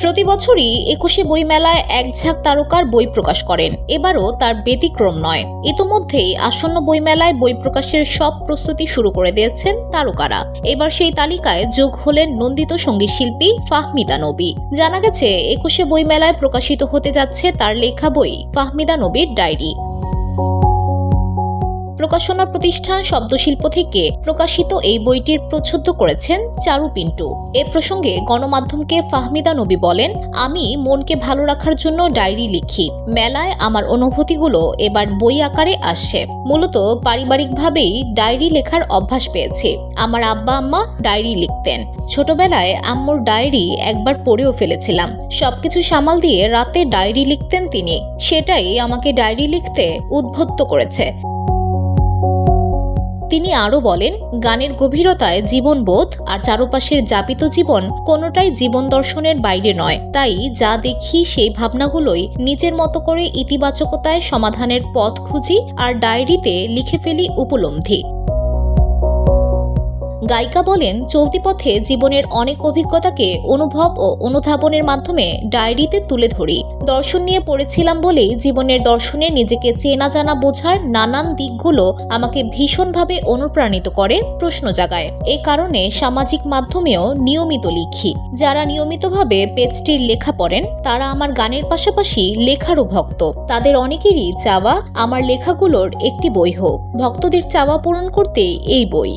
প্রতি বছরই একুশে বইমেলায় এক ঝাঁক তারকার বই প্রকাশ করেন। এবারও তার ব্যতিক্রম নয়। ইতোমধ্যেই আসন্ন বইমেলায় বই প্রকাশের সব প্রস্তুতি শুরু করে দিয়েছেন তারকারা। এবার সেই তালিকায় যোগ হলেন নন্দিত সংগীত শিল্পী ফাহমিদা নবী। জানা গেছে, একুশে বইমেলায় প্রকাশিত হতে যাচ্ছে তার লেখা বই ফাহমিদা নবীর ডায়েরি। প্রকাশনা প্রতিষ্ঠান শব্দশিল্প থেকে প্রকাশিত এই বইটির প্রচ্ছদ করেছেন চারু পিন্টু। এ প্রসঙ্গে গণমাধ্যমকে ফাহমিদা নবী বলেন, আমি মনকে ভালো রাখার জন্য ডায়েরি লিখি। মেলায় আমার অনুভূতিগুলো এবার বই আকারে আসছে। মূলত পারিবারিকভাবেই ডায়েরি লেখার অভ্যাস পেয়েছি। আমার আব্বা আম্মা ডায়েরি লিখতেন। ছোটবেলায় আম্মুর ডায়েরি একবার পড়েও ফেলেছিলাম। সবকিছু সামাল দিয়ে রাতে ডায়েরি লিখতেন তিনি। সেটাই আমাকে ডায়েরি লিখতে উদ্বুদ্ধ করেছে। তিনি আরও বলেন, গানের গভীরতায় জীবনবোধ আর চারপাশের যাপিত জীবন কোনোটাই জীবন দর্শনের বাইরে নয়। তাই যা দেখি সেই ভাবনাগুলোই নিজের মতো করে ইতিবাচকতায় সমাধানের পথ খুঁজি আর ডায়েরিতে লিখে ফেলি উপলব্ধি। গায়িকা বলেন, চলতি পথে জীবনের অনেক অভিজ্ঞতাকে অনুভব ও অনুধাবনের মাধ্যমে ডায়েরিতে তুলে ধরি। দর্শন নিয়ে পড়েছিলাম বলেই জীবনের দর্শনে নিজেকে চেনা জানা বোঝার নানান দিকগুলো আমাকে ভীষণভাবে অনুপ্রাণিত করে প্রশ্ন জাগায়। এ কারণে সামাজিক মাধ্যমেও নিয়মিত লিখি। যারা নিয়মিতভাবে পেজটির লেখা পড়েন, তারা আমার গানের পাশাপাশি লেখারও ভক্ত। তাদের অনেকেরই চাওয়া আমার লেখাগুলোর একটি বই হোক। ভক্তদের চাওয়া পূরণ করতে এই বই।